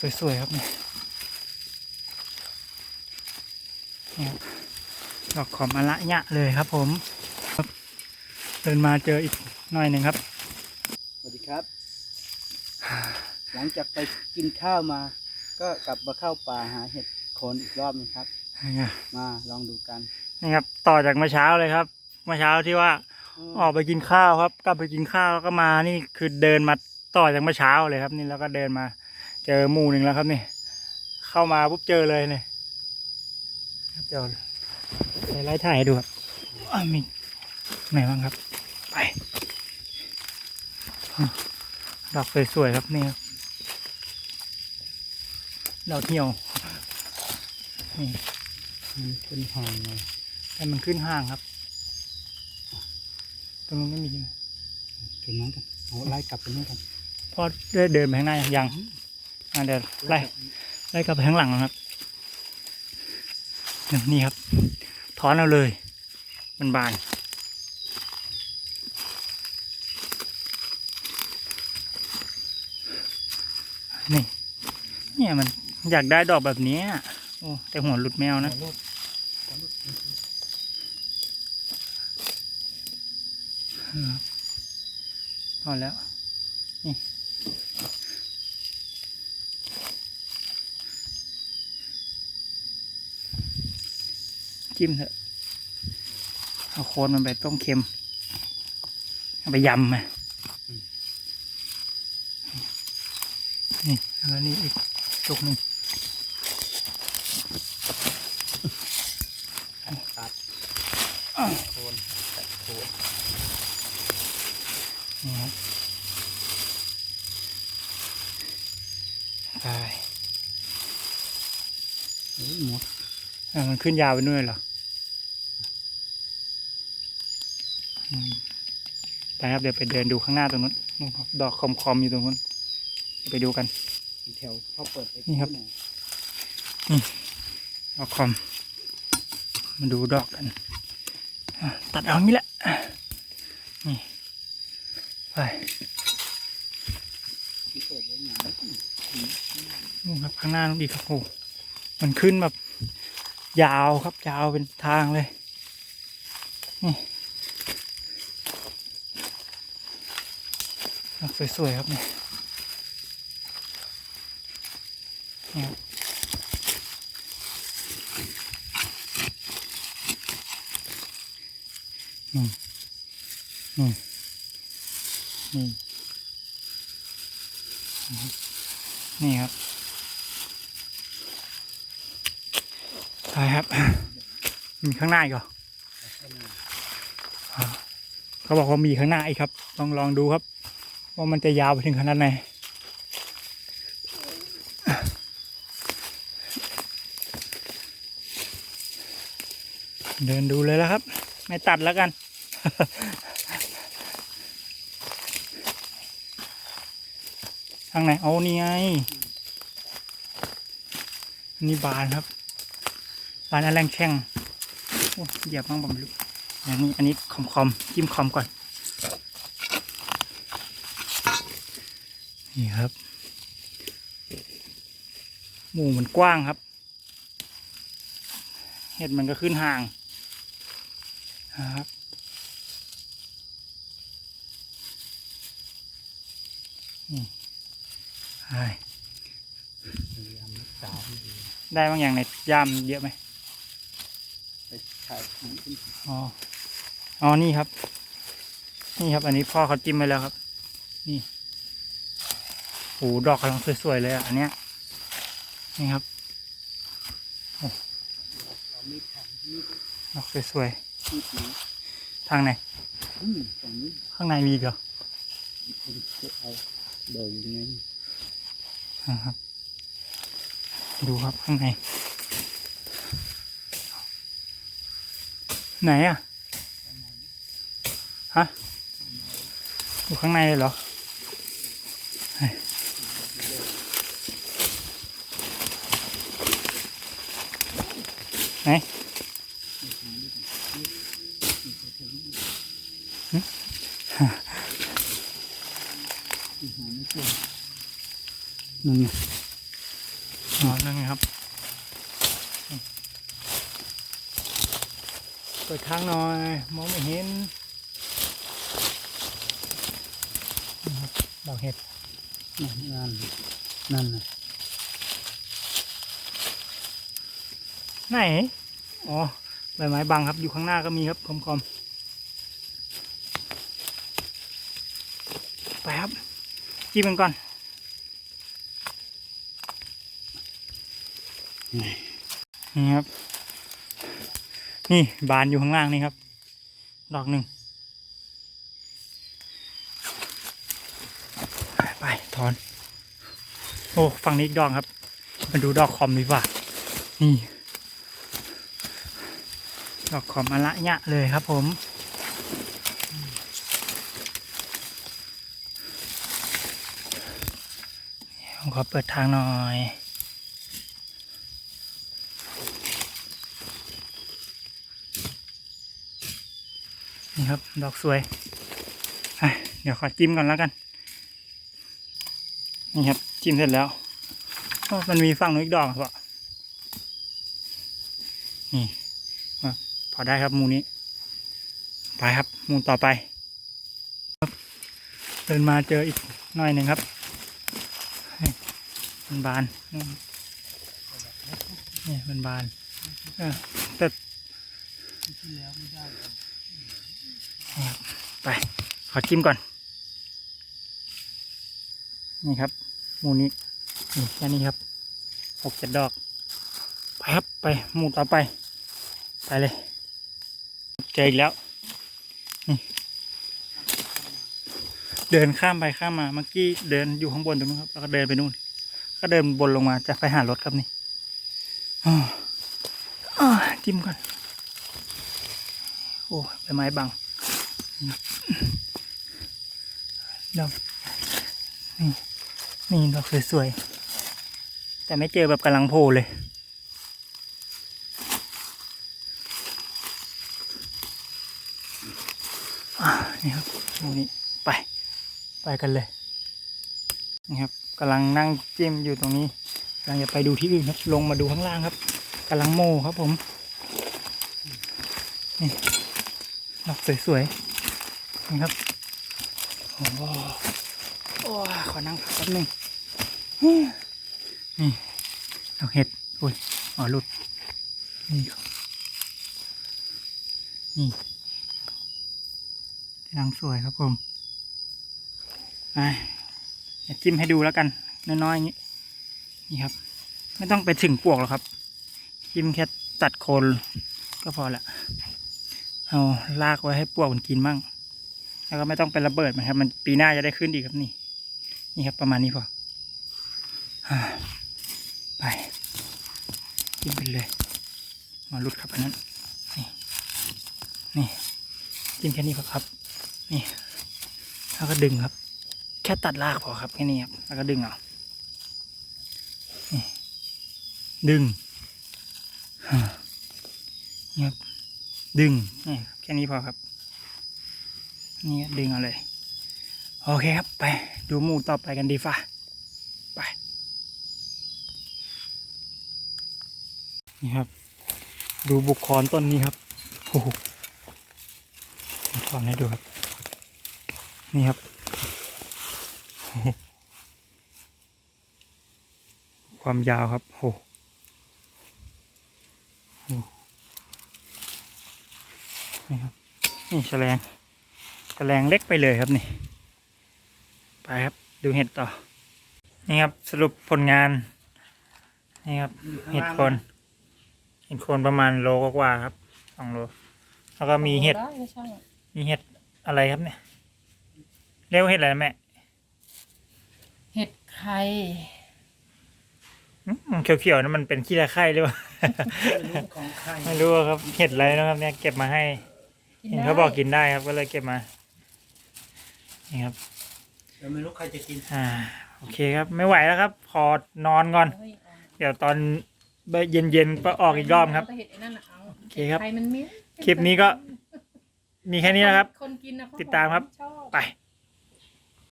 สวย ๆ ครับเนี่ยนี่ครับดอกขอมะละยะเลยครับผมครับเดินมาเจออีกหน่อยหนึ่งครับ สวัสดีครับ หลังจากไปกินข้าวมา ก็กลับมาเข้าป่าหาเห็ดโคนอีกรอบหนึงครับ มาลองดูกัน นี่ครับ ต่อจากเมื่อเช้าเลยครับ เมื่อเช้าที่ว่าออกไปกินข้าวครับ กลับไปกินข้าวแล้วก็มานี่คือเดินมาต่อจากเมื่อเช้าเลยครับ นี่แล้วก็เดินมา เจอหมู่หนึ่งแล้วครับนี่ เข้ามาปุ๊บเจอเลยเนี่ยครับเดี๋ยวไล่ถ่ายให้ดูครับอ้าวมีไหนบ้างครับ ไปอะดอกสวยๆครับนี่ครับดอกเหี่ยวนี่มันขึ้นห่างเลยแต่มันขึ้นห้างครับ ตรงนู้นไม่มีใช่ไหมถึงนั้นกันเอาไล่กลับไปนี่กันพ่อได้เดินไปข้างหน้ายัง อะเดี๋ยวไล่ไล่กลับไปข้างหลังนะครับนี่ครับ ถอนเอาเลย มันบานนี่เนี่ยมันอยากได้ดอกแบบนี้โอ้แต่หัวหลุดแมวนะลูกพอแล้วนี่ จิ้มเถอะเอาโคนมันไปต้มเค็มเอาไปยำมานี่แล้วนี่อีกจุกหนึ่งตัดโคนตัดโคนนี่ครับไป เฮ้ยหมด อะ มันขึ้นยาวไปนู่นเลยเหรออืมไปครับเดี๋ยวไปเดินดูข้างหน้าตรงนู้นนู่นครับดอกคอมคอมๆอยู่ตรงนู้นเดี๋ยวไปดูกันแถวเขาเปิดไปนี่ครับหอยดอกคอม มาดูดอกกันอะตัดเอาอย่างนี้แหละนี่ไปที่เปิดไว้หนานู่นครับข้างหน้านู่นอีกครับโอ้โหมันขึ้นแบบ ยาวครับยาวเป็นทางเลยนี่สวย ๆ ครับเนี่ยนี่นี่นี่นี่ครับ ใช่ ครับ มีข้างหน้าอีกเหรอเขาบอกว่ามีข้างหน้าอีกครับ ลองลองดูครับ ว่ามันจะยาวไปถึงขนาดไหนเดินดูเลยแล้วครับ ไม่ตัดแล้วกัน ทางไหน เอานี่ไงอันนี่บานครับ บานอันแรงแช่งโอ้เหยียบบ้างผมรู้อย่างนี้อันนี้คอมคอมจิ้มคอมก่อน นี่ครับ หมู่มันกว้างครับ เห็ดมันก็ขึ้นห่างครับนี่ใช่พยายามรักษาให้ดีได้บางอย่างในย่ามเยอะไหม ถ่ายของขึ้นอ๋ออ๋อนี่ครับ นี่ครับ อันนี้พ่อเขาจิ้มไปแล้วครับ นี่โอ้ดอกกำลังสวยๆเลยอะอันเนี้ยนี่ครับเรามีดแทงมีดดอกสวยมีดนี้ๆทางไหนอืมตรงนี้ข้างในมีอีกเหรอคุณจะเอาเดินยังไงนะครับดูครับข้างใน ไหนอะ ฮะ อยู่ข้างในเลยเหรอ ไหนหนหาไม่เจอนั่นไงอ๋อนั่นไงครับ ปิดทางหน่อย มองไม่เห็นนี่ครับดอกเห็ดนั่นนั่นน่ะไหน อ๋อใบไม้บังครับอยู่ข้างหน้าก็มีครับคอมคอมไปครับ จิ้มกันก่อนนี่ครับ นี่บานอยู่ข้างล่างนี่ครับ ดอกหนึ่งไปถอน โอ้ฝั่งนี้อีกดอกครับ มาดูดอกคอมดีกว่า นี่ ดอกขอมะละยะเลยครับผมผมขอเปิดทางหน่อย นี่ครับ ดอกสวย เดี๋ยวขอจิ้มก่อนแล้วกัน นี่ครับ จิ้มเสร็จแล้วมันมีฝั่งนู้นอีกดอกครับนี่พอได้ครับมูนี้ ไปครับ มูต่อไปเดินมาเจออีกหน่อยหนึ่งครับมันบานนี่มันบานแต่ที่แล้ว ไป ขอจิ้มก่อน นี่ครับ มูนี้นี่แค่นี้ครับหกเจ็ดดอก ไปครับ ไปหมูต่อไป ไปเลย เจออีกแล้ว เดินข้ามไปข้ามมา เมื่อกี้เดินอยู่ข้างบนตรงนู้นครับ แล้วก็เดินไปนู่น ก็เดินบนลงมาจะไปหารถครับนี่อ้อจิ้มก่อน โอ้ใบไม้บัง ดอกนี่นี่ดอกสวยๆ แต่ไม่เจอแบบกำลังโผล่เลย นี่ครับตรงนี้ไป ไปกันเลย นี่ครับกำลังนั่งจิ้มอยู่ตรงนี้กำลังจะไปดูที่อื่นครับ ลงมาดูข้างล่างครับกำลังโมครับผม นี่ดอกสวยๆ นี่ครับโอ้โหโอ้ขอนั่งพักแป๊บนึงนี่ดอกเห็ดอุ้ยอ๋อหลุดนี่นี่กำลังสวยครับผมอะเดี๋ยวจิ้มให้ดูแล้วกัน น้อยๆอย่างนี้นี่ครับ ไม่ต้องไปถึงปวกหรอกครับ จิ้มแค่ตัดโคนก็พอละเอาลากไว้ให้ปวกมันกินมั่ง แล้วก็ไม่ต้องไประเบิดมันครับ มันปีหน้าจะได้ขึ้นอีครับนี่ นี่ครับประมาณนี้พอไปจิ้มไปเลย มาลุดครับอันนั้น นี่ นี่จิ้มแค่นี้พอครับ นี่ แล้วก็ดึงครับ แค่ตัดรากพอครับแค่นี้ครับ แล้วก็ดึงเอานี่ดึงนี่ครับดึงนี่ครับแค่นี้พอครับ นี่ดึงเอาเลย โอเคครับ ไปดูหมูต่อไปกันดีฟ้าไป นี่ครับ ดูบุกคอนต้นนี้ครับโอ้โหถอนให้ดูครับ นี่ครับ ความยาวครับโอ้โหโอ้โหนี่ครับ นี่แฉลง แฉลงเล็กไปเลยครับนี่ ไปครับดูเห็ดต่อ นี่ครับสรุปผลงาน นี่ครับเห็ดโคนเห็ดโคนประมาณโลกว่าๆครับสองโล แล้วก็มีเห็ดได้ไม่ใช่มีเห็ดอะไรครับเนี่ย เรียกว่าเห็ดอะไรนะแม่ เห็ดไข่อืมเขียวๆนั่นมันเป็นขี้ระไข่หรือเปล่า ไม่รู้ของใครไม่รู้อะครับ เห็ดอะไรนะครับ เนี่ยเก็บมาให้กินเห็นได้เขาบอกกินได้ครับก็เลยเก็บมา นี่ครับแต่ไม่รู้ใครจะกินอ่าโอเคครับ ไม่ไหวแล้วครับ ขอนอนก่อน เฮ้ยเอาเดี๋ยวตอนเย็นๆไปออกอีกรอบครับ แต่เห็ดไอ้นั่นน่ะเอาโอเคครับไข่มันมิ้นคลิปนี้ก็มีแค่นี้นะครับ คนกินนะเขติดตามครับ ชอบ ไป